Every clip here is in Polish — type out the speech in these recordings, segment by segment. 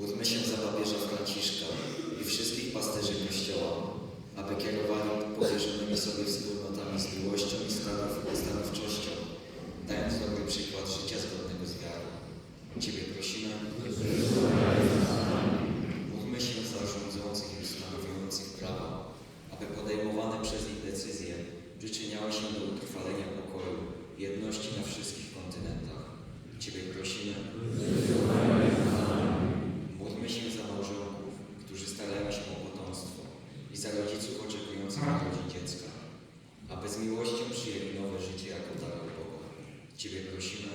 Módlmy się za papieża Franciszka i wszystkich pasterzy Kościoła, aby kierowali powierzonymi sobie wspólnotami z miłością i stanowczością, dając dobry przykład życia zgodnego z wiarą. Ciebie prosimy. Módlmy się za rządzących i ustanawiających prawo, aby podejmowane przez nich decyzje przyczyniały się do utrwalenia pokoju i jedności na wszystkich kontynentach. Ciebie prosimy. Módlmy się za małżonków, którzy starają się o potomstwo i za rodziców oczekujących na rodzi dziecka, aby z miłością przyjęli nowe życie jako dar od Boga. Ciebie prosimy.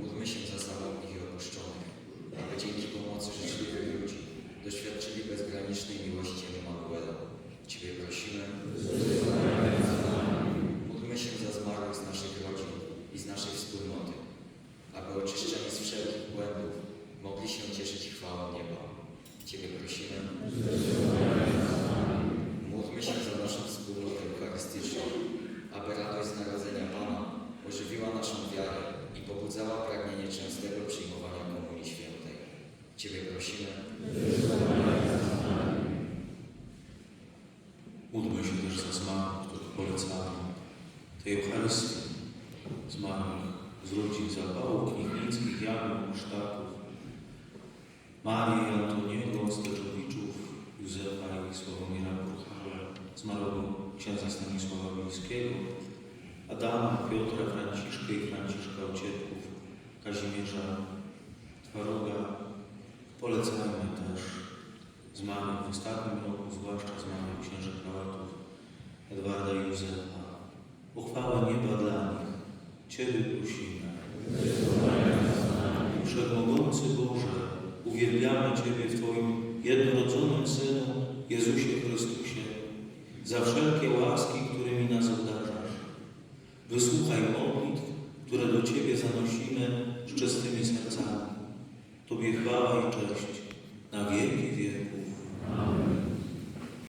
Módlmy się za samotnych i opuszczonych, aby dzięki pomocy życzliwych ludzi doświadczyli bezgranicznej miłości Emanuela. Ciebie prosimy. Módlmy się za zmarłych z naszych rodzin i z naszej wspólnoty, aby oczyszczeni Ciebie prosimy. Módlmy się za naszą wspólnotę eucharystyczną, aby radość z narodzenia Pana ożywiła naszą wiarę i pobudzała pragnienie częstego przyjmowania Komunii Świętej. Ciebie prosimy. Módlmy się też za zmarłych, których polecamy. Tej Eucharystii zmarłych z rodzin zapałów knichnickich, Janów, Musztaków, Marii, zmarłego księdza Stanisława Wiejskiego, Adama, Piotra, Franciszka i Franciszka Ociepków, Kazimierza Twaroga. Polecamy też zmarłych w ostatnim roku, zwłaszcza zmarłych księży prałatów Edwarda i Józefa. Uchwałę nieba dla nich. Ciebie prosimy. Wszechmogący Boże, uwielbiamy Ciebie w Twoim jednorodzonym Synu, Jezusie Chrystusie, za wszelkie łaski, którymi nas obdarzasz. Wysłuchaj modlitw, które do Ciebie zanosimy z czystymi sercami. Tobie chwała i cześć na wieki wieku.